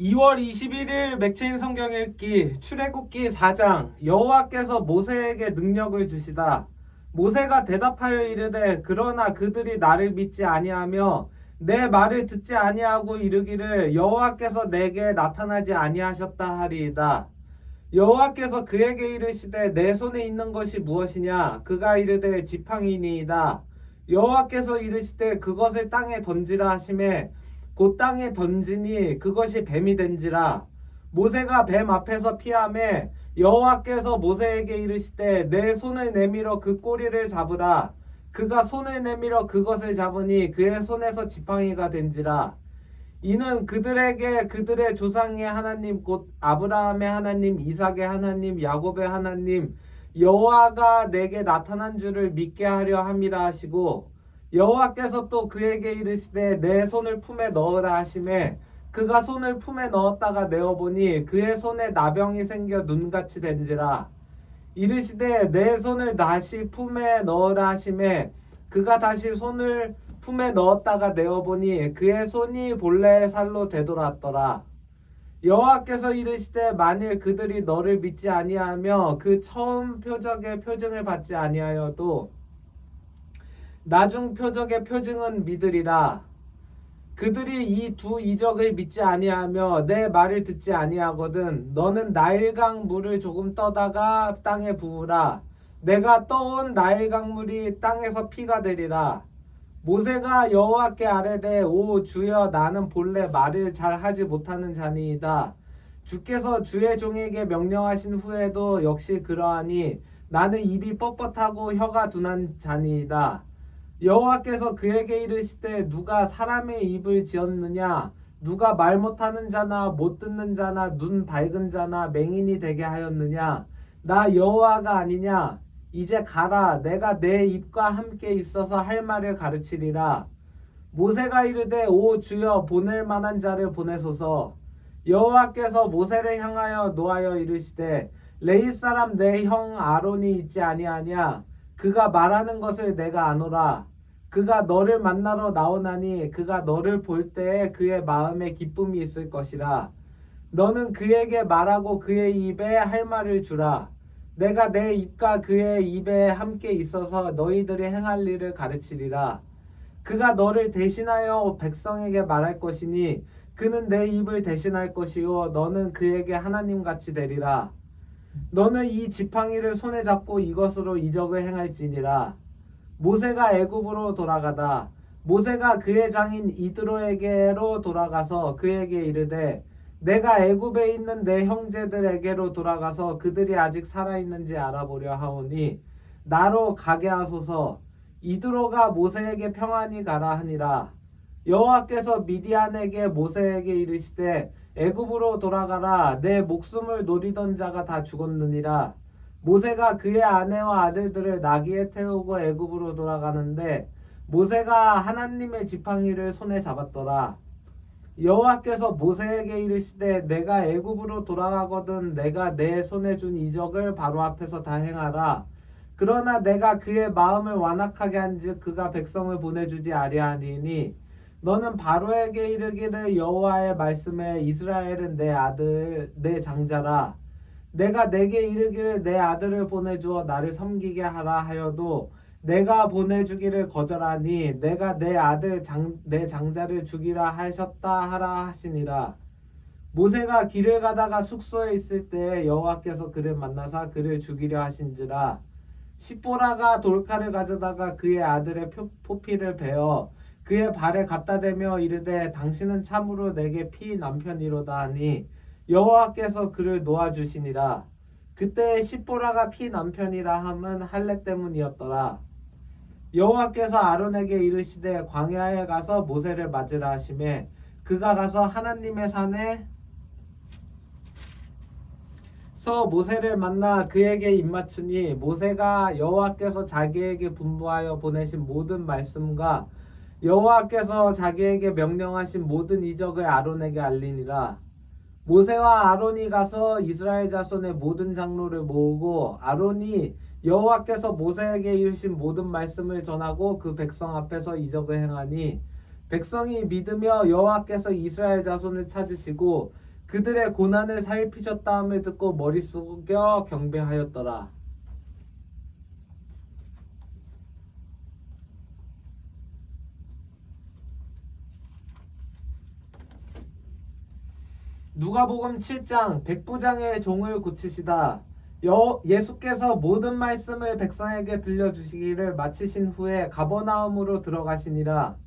2월 21일 맥체인 성경 읽기 출애굽기 4장 여호와께서 모세에게 능력을 주시다. 모세가 대답하여 이르되 그러나 그들이 나를 믿지 아니하며 내 말을 듣지 아니하고 이르기를 여호와께서 내게 나타나지 아니하셨다 하리이다. 여호와께서 그에게 이르시되 내 손에 있는 것이 무엇이냐? 그가 이르되 지팡이니이다. 여호와께서 이르시되 그것을 땅에 던지라 하심에 곧 땅에 던지니 그것이 뱀이 된지라. 모세가 뱀 앞에서 피함에 여호와께서 모세에게 이르시되 내 손을 내밀어 그 꼬리를 잡으라. 그가 손을 내밀어 그것을 잡으니 그의 손에서 지팡이가 된지라. 이는 그들에게 그들의 조상의 하나님 곧 아브라함의 하나님 이삭의 하나님 야곱의 하나님 여호와가 내게 나타난 줄을 믿게 하려 함이라 하시고 여호와께서 또 그에게 이르시되 내 손을 품에 넣으라 하심에 그가 손을 품에 넣었다가 내어 보니 그의 손에 나병이 생겨 눈같이 된지라. 이르시되 내 손을 다시 품에 넣으라 하심에 그가 다시 손을 품에 넣었다가 내어 보니 그의 손이 본래의 살로 되돌았더라. 여호와께서 이르시되 만일 그들이 너를 믿지 아니하며 그 처음 표적의 표징을 받지 아니하여도 나중 표적의 표징은 믿으리라. 그들이 이 두 이적을 믿지 아니하며 내 말을 듣지 아니하거든 너는 나일강 물을 조금 떠다가 땅에 부으라. 내가 떠온 나일강 물이 땅에서 피가 되리라. 모세가 여호와께 아뢰되 오 주여 나는 본래 말을 잘 하지 못하는 자니이다. 주께서 주의 종에게 명령하신 후에도 역시 그러하니 나는 입이 뻣뻣하고 혀가 둔한 자니이다. 여호와께서 그에게 이르시되 누가 사람의 입을 지었느냐? 누가 말 못하는 자나 못 듣는 자나 눈 밝은 자나 맹인이 되게 하였느냐? 나 여호와가 아니냐? 이제 가라. 내가 내 입과 함께 있어서 할 말을 가르치리라. 모세가 이르되 오 주여 보낼 만한 자를 보내소서. 여호와께서 모세를 향하여 노하여 이르시되 레이 사람 내 형 아론이 있지 아니하냐 그가 말하는 것을 내가 아노라. 그가 너를 만나러 나오나니 그가 너를 볼 때에 그의 마음에 기쁨이 있을 것이라. 너는 그에게 말하고 그의 입에 할 말을 주라. 내가 내 입과 그의 입에 함께 있어서 너희들이 행할 일을 가르치리라. 그가 너를 대신하여 백성에게 말할 것이니 그는 내 입을 대신할 것이요 너는 그에게 하나님 같이 되리라. 너는 이 지팡이를 손에 잡고 이것으로 이적을 행할지니라. 모세가 애굽으로 돌아가다. 모세가 그의 장인 이드로에게로 돌아가서 그에게 이르되 내가 애굽에 있는 내 형제들에게로 돌아가서 그들이 아직 살아 있는지 알아보려 하오니 나로 가게 하소서. 이드로가 모세에게 평안히 가라 하니라. 여호와께서 미디안에게 모세에게 이르시되 애굽으로 돌아가라. 내 목숨을 노리던 자가 다 죽었느니라. 모세가 그의 아내와 아들들을 나귀에 태우고 애굽으로 돌아가는데 모세가 하나님의 지팡이를 손에 잡았더라. 여호와께서 모세에게 이르시되 내가 애굽으로 돌아가거든 내가 내 손에 준 이적을 바로 앞에서 다 행하라. 그러나 내가 그의 마음을 완악하게 한즉 그가 백성을 보내주지 아니하니니 너는 바로에게 이르기를 여호와의 말씀에 이스라엘은 내 아들 내 장자라. 내가 내게 이르기를 내 아들을 보내주어 나를 섬기게 하라 하여도 내가 보내주기를 거절하니 내가 내 아들 장, 내 장자를 죽이라 하셨다 하라 하시니라. 모세가 길을 가다가 숙소에 있을 때 여호와께서 그를 만나사 그를 죽이려 하신지라. 시보라가 돌칼을 가져다가 그의 아들의 표, 포피를 베어 그의 발에 갖다 대며 이르되 당신은 참으로 내게 피 남편이로다 하니 여호와께서 그를 놓아 주시니라. 그때 시보라가 피 남편이라 함은 할례 때문이었더라. 여호와께서 아론에게 이르시되 광야에 가서 모세를 맞으라 하심에 그가 가서 하나님의 산에 서 모세를 만나 그에게 입맞추니 모세가 여호와께서 자기에게 분부하여 보내신 모든 말씀과 여호와께서 자기에게 명령하신 모든 이적을 아론에게 알리니라 모세와 아론이 가서 이스라엘 자손의 모든 장로를 모으고 아론이 여호와께서 모세에게 이르신 모든 말씀을 전하고 그 백성 앞에서 이적을 행하니 백성이 믿으며 여호와께서 이스라엘 자손을 찾으시고 그들의 고난을 살피셨다함을 듣고 머리 숙여 경배하였더라. 누가복음 7장 백부장의 종을 고치시다. 여, 예수께서 모든 말씀을 백성에게 들려주시기를 마치신 후에 가버나움으로 들어가시니라.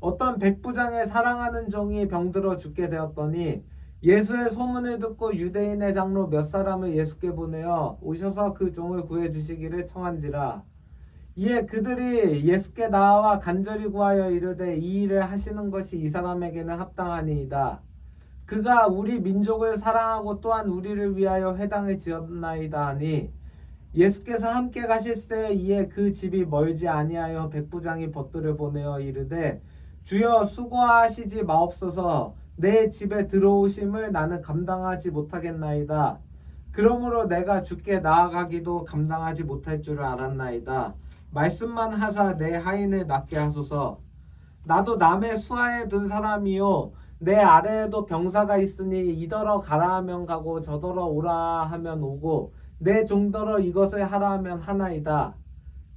어떤 백부장의 사랑하는 종이 병들어 죽게 되었더니 예수의 소문을 듣고 유대인의 장로 몇 사람을 예수께 보내어 오셔서 그 종을 구해 주시기를 청한지라. 이에 그들이 예수께 나와 간절히 구하여 이르되 이 일을 하시는 것이 이 사람에게는 합당하니이다. 그가 우리 민족을 사랑하고 또한 우리를 위하여 회당을 지었나이다 하니 예수께서 함께 가실새 이에 그 집이 멀지 아니하여 백부장이 벗들을 보내어 이르되 주여 수고하시지 마옵소서. 내 집에 들어오심을 나는 감당하지 못하겠나이다. 그러므로 내가 주께 나아가기도 감당하지 못할 줄을 알았나이다. 말씀만 하사 내 하인을 낫게 하소서. 나도 남의 수하에 든 사람이요 내 아래에도 병사가 있으니 이더러 가라 하면 가고 저더러 오라 하면 오고 내 종더러 이것을 하라 하면 하나이다.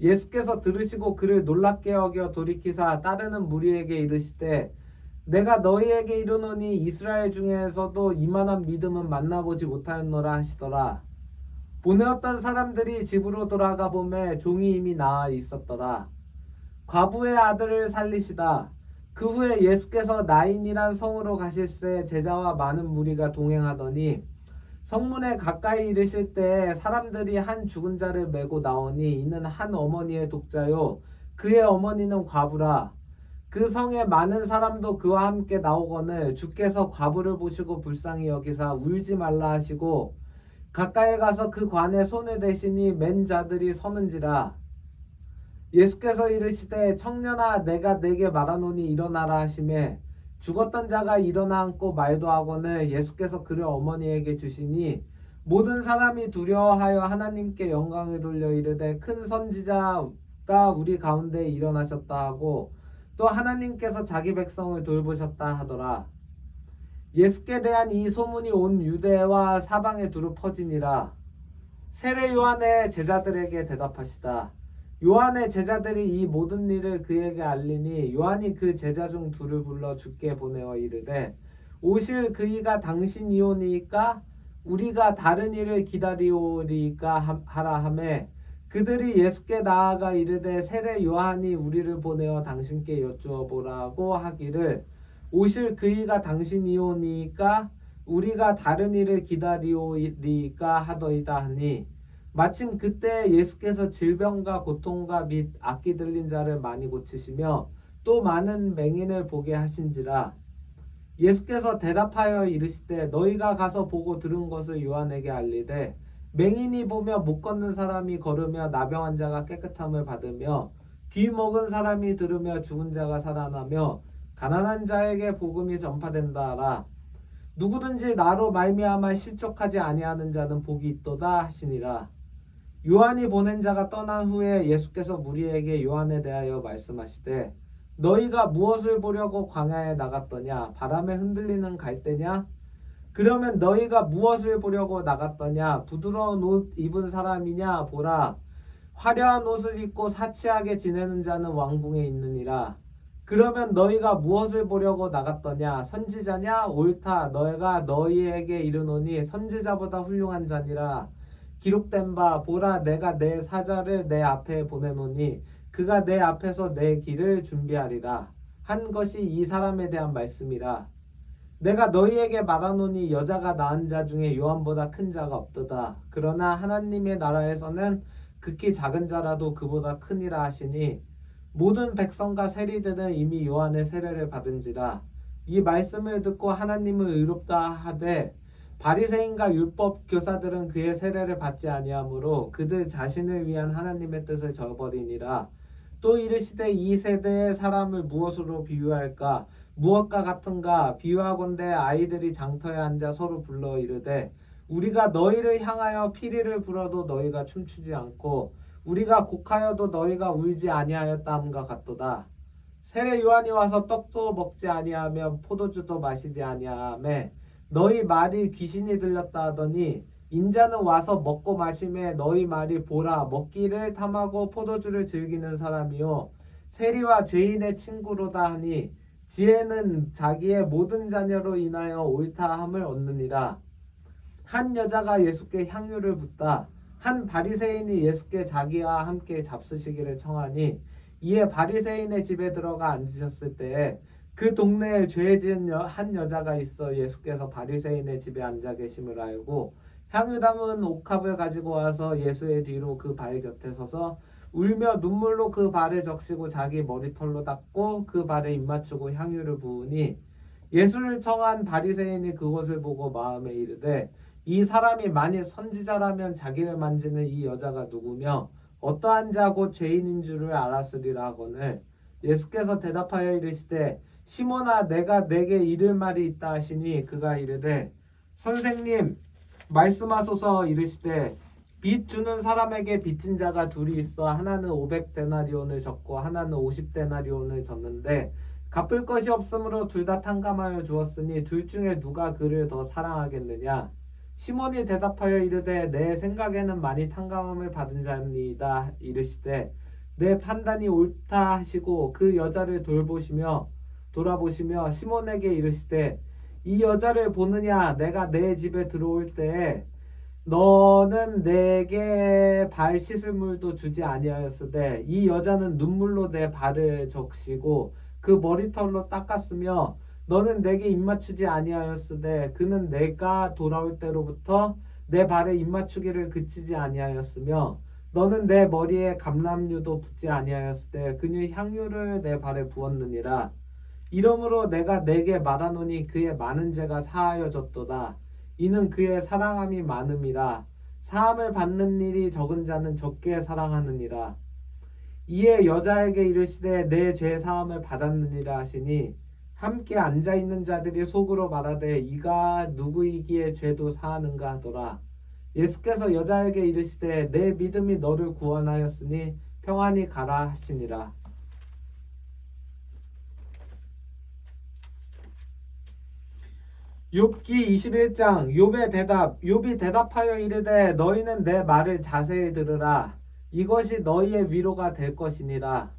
예수께서 들으시고 그를 놀랍게 여겨 돌이키사 따르는 무리에게 이르시되 내가 너희에게 이르노니 이스라엘 중에서도 이만한 믿음은 만나보지 못하였노라 하시더라. 보내었던 사람들이 집으로 돌아가 보매 종이 이미 나아 있었더라. 과부의 아들을 살리시다. 그 후에 예수께서 나인이란 성으로 가실새 제자와 많은 무리가 동행하더니 성문에 가까이 이르실 때 사람들이 한 죽은 자를 메고 나오니 이는 한 어머니의 독자요 그의 어머니는 과부라. 그 성에 많은 사람도 그와 함께 나오거늘 주께서 과부를 보시고 불쌍히 여기사 울지 말라 하시고 가까이 가서 그 관에 손을 대시니 맨 자들이 서는지라 예수께서 이르시되 청년아 내가 내게 말하노니 일어나라 하심에 죽었던 자가 일어나 앉고 말도 하거늘 예수께서 그를 어머니에게 주시니 모든 사람이 두려워하여 하나님께 영광을 돌려 이르되 큰 선지자가 우리 가운데 일어나셨다 하고 또 하나님께서 자기 백성을 돌보셨다 하더라. 예수께 대한 이 소문이 온 유대와 사방에 두루 퍼지니라. 세례 요한의 제자들에게 대답하시다 요한의 제자들이 이 모든 일을 그에게 알리니 요한이 그 제자 중 둘을 불러 주께 보내어 이르되 오실 그이가 당신이오니까 우리가 다른 일을 기다리오리까 하라 하매 그들이 예수께 나아가 이르되 세례 요한이 우리를 보내어 당신께 여쭈어 보라고 하기를 오실 그이가 당신이오니까 우리가 다른 일을 기다리오리까 하더이다 하니 마침 그때 예수께서 질병과 고통과 및 악기 들린 자를 많이 고치시며 또 많은 맹인을 보게 하신지라. 예수께서 대답하여 이르시되 너희가 가서 보고 들은 것을 요한에게 알리되 맹인이 보며 못 걷는 사람이 걸으며 나병 환자가 깨끗함을 받으며 귀 먹은 사람이 들으며 죽은 자가 살아나며 가난한 자에게 복음이 전파된다 하라. 누구든지 나로 말미암아 실족하지 아니하는 자는 복이 있도다 하시니라 요한이 보낸 자가 떠난 후에 예수께서 무리에게 요한에 대하여 말씀하시되 너희가 무엇을 보려고 광야에 나갔더냐? 바람에 흔들리는 갈대냐? 그러면 너희가 무엇을 보려고 나갔더냐? 부드러운 옷 입은 사람이냐? 보라. 화려한 옷을 입고 사치하게 지내는 자는 왕궁에 있느니라. 그러면 너희가 무엇을 보려고 나갔더냐? 선지자냐? 옳다. 너희가 너희에게 이르노니 선지자보다 훌륭한 자니라 기록된 바 보라 내가 내 사자를 내 앞에 보내노니 그가 내 앞에서 내 길을 준비하리라. 한 것이 이 사람에 대한 말씀이라. 내가 너희에게 말하노니 여자가 낳은 자 중에 요한보다 큰 자가 없도다. 그러나 하나님의 나라에서는 극히 작은 자라도 그보다 크니라 하시니 모든 백성과 세리들은 이미 요한의 세례를 받은지라. 이 말씀을 듣고 하나님을 의롭다 하되 바리새인과 율법 교사들은 그의 세례를 받지 아니하므로 그들 자신을 위한 하나님의 뜻을 저버리니라. 또 이르시되 이 세대의 사람을 무엇으로 비유할까? 무엇과 같은가? 비유하건대 아이들이 장터에 앉아 서로 불러 이르되 우리가 너희를 향하여 피리를 불어도 너희가 춤추지 않고 우리가 곡하여도 너희가 울지 아니하였다함과 같도다. 세례 요한이 와서 떡도 먹지 아니하며 포도주도 마시지 아니하며 너희 말이 귀신이 들렸다 하더니 인자는 와서 먹고 마심에 너희 말이 보라 먹기를 탐하고 포도주를 즐기는 사람이요. 세리와 죄인의 친구로다 하니 지혜는 자기의 모든 자녀로 인하여 옳다함을 얻느니라. 한 여자가 예수께 향유를 붓다. 한 바리새인이 예수께 자기와 함께 잡수시기를 청하니 이에 바리새인의 집에 들어가 앉으셨을 때에 그 동네에 죄 지은 여- 한 여자가 있어 예수께서 바리새인의 집에 앉아 계심을 알고 향유 담은 옥합을 가지고 와서 예수의 뒤로 그 발 곁에 서서 울며 눈물로 그 발을 적시고 자기 머리털로 닦고 그 발에 입 맞추고 향유를 부으니 예수를 청한 바리새인이 그것을 보고 마음에 이르되 이 사람이 만일 선지자라면 자기를 만지는 이 여자가 누구며 어떠한 자곧 죄인인 줄을 알았으리라 하거늘 예수께서 대답하여 이르시되 시몬아 내가 내게 이를 말이 있다 하시니 그가 이르되 선생님 말씀하소서 이르시되 빚 주는 사람에게 빚진 자가 둘이 있어 하나는 500데나리온을 졌고 하나는 50데나리온을 졌는데 갚을 것이 없으므로 둘 다 탕감하여 주었으니 둘 중에 누가 그를 더 사랑하겠느냐? 시몬이 대답하여 이르되 내 생각에는 많이 탕감함을 받은 자니이다. 이르시되 내 판단이 옳다 하시고 그 여자를 돌보시며 돌아보시며 시몬에게 이르시되 이 여자를 보느냐? 내가 내 집에 들어올 때에 너는 내게 발 씻을 물도 주지 아니하였으되 이 여자는 눈물로 내 발을 적시고 그 머리털로 닦았으며 너는 내게 입맞추지 아니하였으되 그는 내가 돌아올 때로부터 내 발에 입맞추기를 그치지 아니하였으며 너는 내 머리에 감람류도 붓지 아니하였으되 그의 향유를 내 발에 부었느니라 이러므로 내가 내게 말하노니 그의 많은 죄가 사하여졌도다. 이는 그의 사랑함이 많음이라. 사함을 받는 일이 적은 자는 적게 사랑하느니라. 이에 여자에게 이르시되 내 죄 사함을 받았느니라 하시니 함께 앉아 있는 자들이 속으로 말하되 이가 누구이기에 죄도 사하는가 하더라. 예수께서 여자에게 이르시되 내 믿음이 너를 구원하였으니 평안히 가라 하시니라 욥기 21장 욥의 대답 욥이 대답하여 이르되 너희는 내 말을 자세히 들으라. 이것이 너희의 위로가 될 것이니라.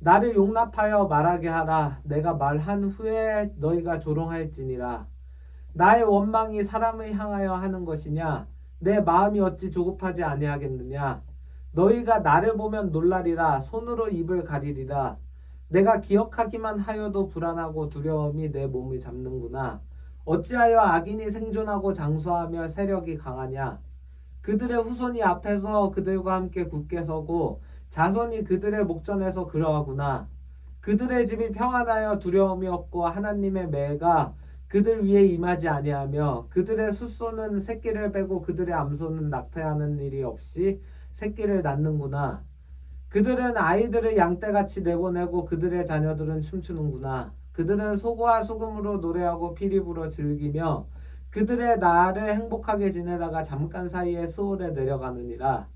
나를 용납하여 말하게 하라. 내가 말한 후에 너희가 조롱할지니라. 나의 원망이 사람을 향하여 하는 것이냐? 내 마음이 어찌 조급하지 아니하겠느냐? 너희가 나를 보면 놀라리라. 손으로 입을 가리리라. 내가 기억하기만 하여도 불안하고 두려움이 내 몸을 잡는구나 어찌하여 악인이 생존하고 장수하며 세력이 강하냐? 그들의 후손이 앞에서 그들과 함께 굳게 서고 자손이 그들의 목전에서 그러하구나. 그들의 집이 평안하여 두려움이 없고 하나님의 매가 그들 위에 임하지 아니하며 그들의 숫소는 새끼를 빼고 그들의 암소는 낙태하는 일이 없이 새끼를 낳는구나. 그들은 아이들을 양떼같이 내보내고 그들의 자녀들은 춤추는구나 그들은 소고와 수금으로 노래하고 피리 불어 즐기며 그들의 나를 행복하게 지내다가 잠깐 사이에 수월에 내려가느니라.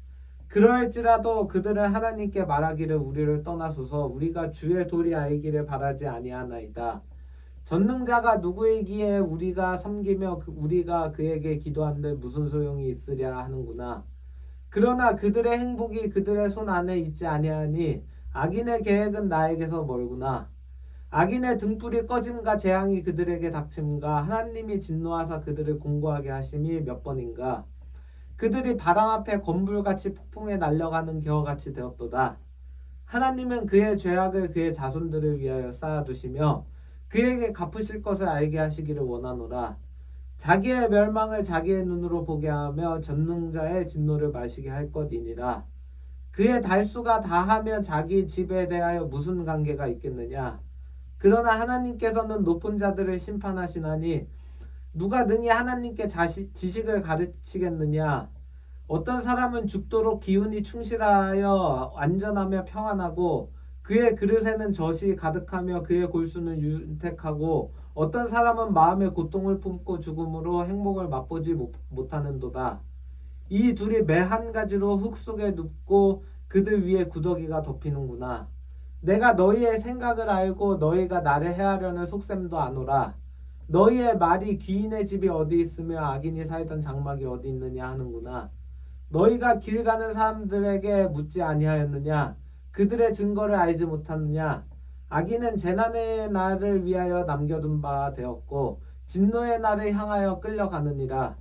그러할지라도 그들은 하나님께 말하기를 우리를 떠나소서 우리가 주의 도리 알기를 바라지 아니하나이다. 전능자가 누구이기에 우리가 섬기며 그- 우리가 그에게 기도한들 무슨 소용이 있으랴 하는구나. 그러나 그들의 행복이 그들의 손 안에 있지 아니하니 악인의 계획은 나에게서 멀구나. 악인의 등불이 꺼짐과 재앙이 그들에게 닥침과 하나님이 진노하사 그들을 공고하게 하심이 몇 번인가? 그들이 바람 앞에 건불같이 폭풍에 날려가는 겨같이 되었도다. 하나님은 그의 죄악을 그의 자손들을 위하여 쌓아두시며 그에게 갚으실 것을 알게 하시기를 원하노라. 자기의 멸망을 자기의 눈으로 보게 하며 전능자의 진노를 마시게 할 것이니라. 그의 달수가 다하며 자기 집에 대하여 무슨 관계가 있겠느냐 그러나 하나님께서는 높은 자들을 심판하시나니 누가 능히 하나님께 자시, 지식을 가르치겠느냐? 어떤 사람은 죽도록 기운이 충실하여 안전하며 평안하고 그의 그릇에는 젖이 가득하며 그의 골수는 윤택하고 어떤 사람은 마음의 고통을 품고 죽음으로 행복을 맛보지 못, 못하는도다. 이 둘이 매 한 가지로 흙 속에 눕고 그들 위에 구더기가 덮이는구나. 내가 너희의 생각을 알고 너희가 나를 해하려는 속셈도 아노라. 너희의 말이 귀인의 집이 어디 있으며 악인이 살던 장막이 어디 있느냐 하는구나. 너희가 길 가는 사람들에게 묻지 아니하였느냐? 그들의 증거를 알지 못하느냐? 악인은 재난의 날을 위하여 남겨둔 바 되었고 진노의 날을 향하여 끌려가느니라.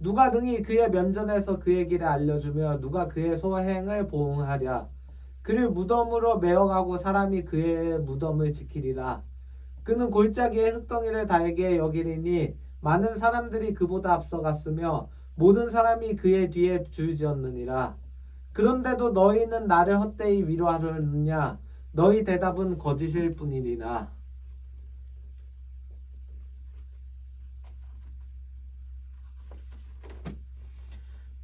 누가 능히 그의 면전에서 그의 길을 알려주며 누가 그의 소행을 보응하랴. 그를 무덤으로 메어가고 사람이 그의 무덤을 지키리라. 그는 골짜기에 흙덩이를 달게 여기리니 많은 사람들이 그보다 앞서갔으며 모든 사람이 그의 뒤에 줄지었느니라. 그런데도 너희는 나를 헛되이 위로하려느냐? 너희 대답은 거짓일 뿐이니라.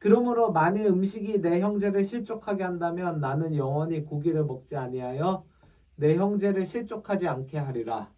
그러므로 만일 음식이 내 형제를 실족하게 한다면 나는 영원히 고기를 먹지 아니하여 내 형제를 실족하지 않게 하리라.